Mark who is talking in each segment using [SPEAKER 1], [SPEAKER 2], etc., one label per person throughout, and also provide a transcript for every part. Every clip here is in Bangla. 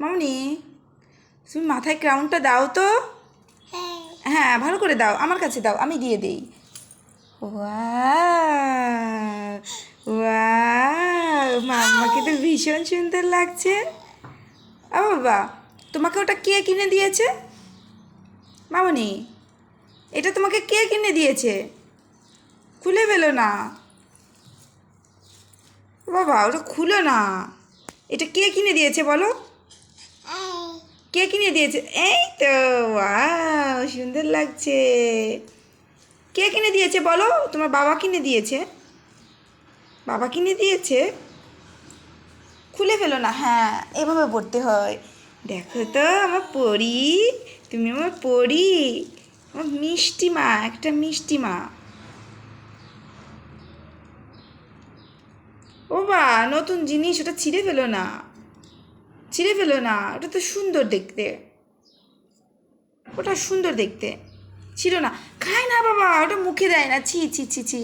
[SPEAKER 1] মামনি তুমি মাথায় ক্রাউনটা দাও তো।
[SPEAKER 2] হ্যাঁ
[SPEAKER 1] ভালো করে দাও, আমার কাছে দাও, আমি দিয়ে দেই। মাম্মাকে তো ভীষণ সুন্দর লাগছে। ও বাবা, তোমাকে ওটা কে কিনে দিয়েছে? মামনি, এটা তোমাকে কে কিনে দিয়েছে? খুলে ফেলো না। বাবা, ওটা খুলো না। এটা কে কিনে দিয়েছে বলো? কে কিনে দিয়েছে? এই তো ওয়াও সুন্দর লাগছে। কে কিনে দিয়েছে বলো? তোমার বাবা কিনে দিয়েছে। বাবা কিনে দিয়েছে? খুলে ফেলো না হ্যাঁ এভাবে পড়তে হয়। দেখো তো, আমার পড়ি তুমি আমার পড়ি আমার মিষ্টি মা, একটা মিষ্টি মা। ও বা, নতুন জিনিস, ওটা ছিঁড়ে ফেলো না। ছিঁড়ে ফেলো না, ওটা তো সুন্দর দেখতে। ওটা সুন্দর দেখতে। ছিল না। খায় না বাবা, ওটা মুখে দেয় না। ছি ছি ছি ছি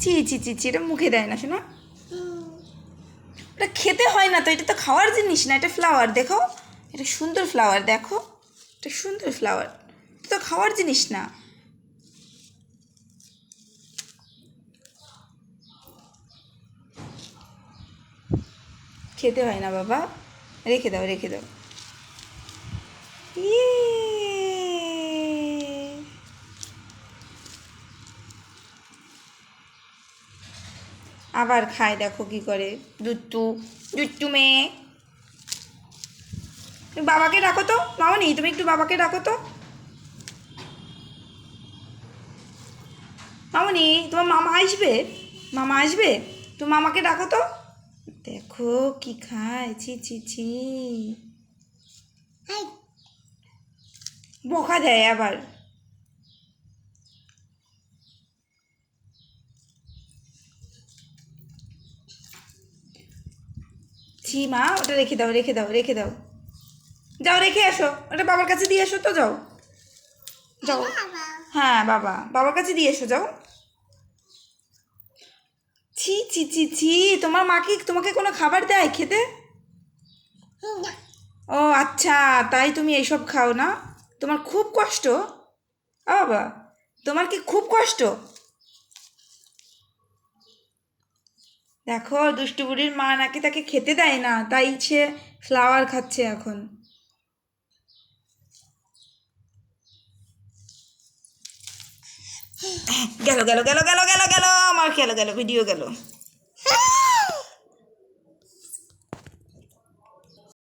[SPEAKER 1] ছি ছি ছি ছি এটা মুখে দেয় না, শোনা। ওটা খেতে হয় না তো, এটা তো খাওয়ার জিনিস না, এটা ফ্লাওয়ার দেখো। এটা সুন্দর ফ্লাওয়ার দেখো। এটা সুন্দর ফ্লাওয়ার তো খাওয়ার জিনিস না। খেতে হয় না বাবা। রেখে দাও রেখে দাও। ইয়ে। আবার খায় দেখো কি করে দুট্টু দুট্টু মেয়ে। বাবাকে ডাকো তো মামনি তুমি একটু বাবাকে ডাকো তো। মামনি, তোমার মামা আসবে? মামা আসবে? তো মামাকে ডাকো তো। দেখো কি খায়? ছি ছি ছি। বকা দেয় আবার। ছি মা ওটা রেখে দাও রেখে দাও রেখে দাও। যাও রেখে আসো। ওটা বাবার কাছে দিয়ে এসো তো যাও। যাও। হ্যাঁ বাবা। বাবার কাছে দিয়ে এসো যাও। ছি ছি ছি ছি তোমার মা কি তোমাকে কোনো খাবার দেয় খেতে? ও আচ্ছা তাই তুমি এইসব খাও না? তোমার খুব কষ্ট। বাবা তোমার কি খুব কষ্ট? দেখো দুষ্টু বুড়ির মা নাকি তাকে খেতে দেয় না তাই সে ফ্লাওয়ার খাচ্ছে এখন। গেল গেল গেল গেল গেল গেল আমার গেল গেল ভিডিও গেল।